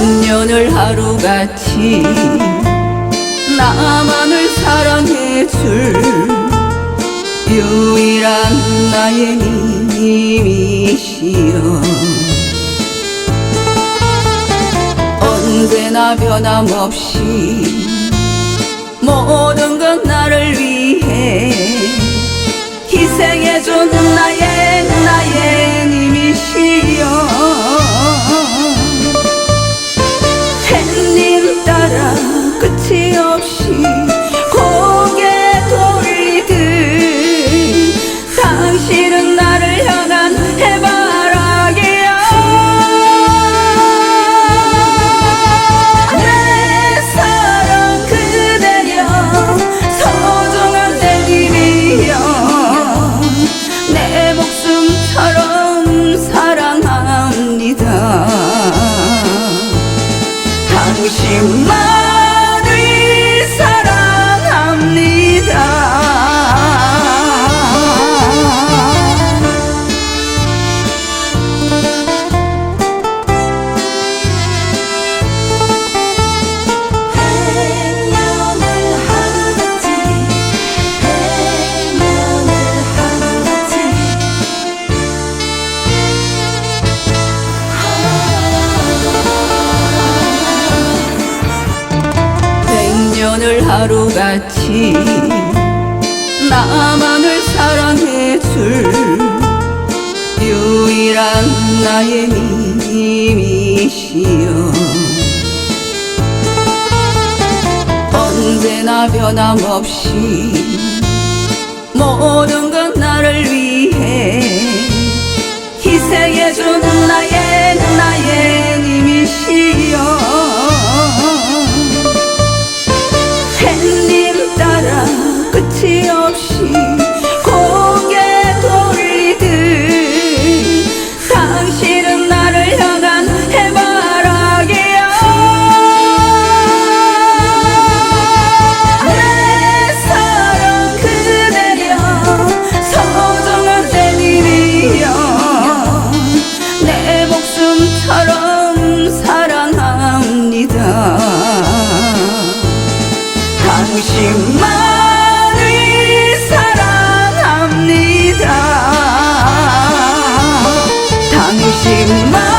100년을 하루같이 나만을 사랑해줄 유일한 나의 님이시여. 언제나 변함없이 모든 건 나를 위해 희생해준 나의 없이 고개 돌리듯 당신은 나를 향한 해바라기야. 내 사랑 그대여 소중한 내 님이여. 내 목숨처럼 사랑합니다. 당신만 백년을 하루같이 나만을 사랑해줄 유일한 나의 님이시여. 언제나 변함없이 모든 건 나를 위해 희생해준 나의 나의 님이시여 行吗？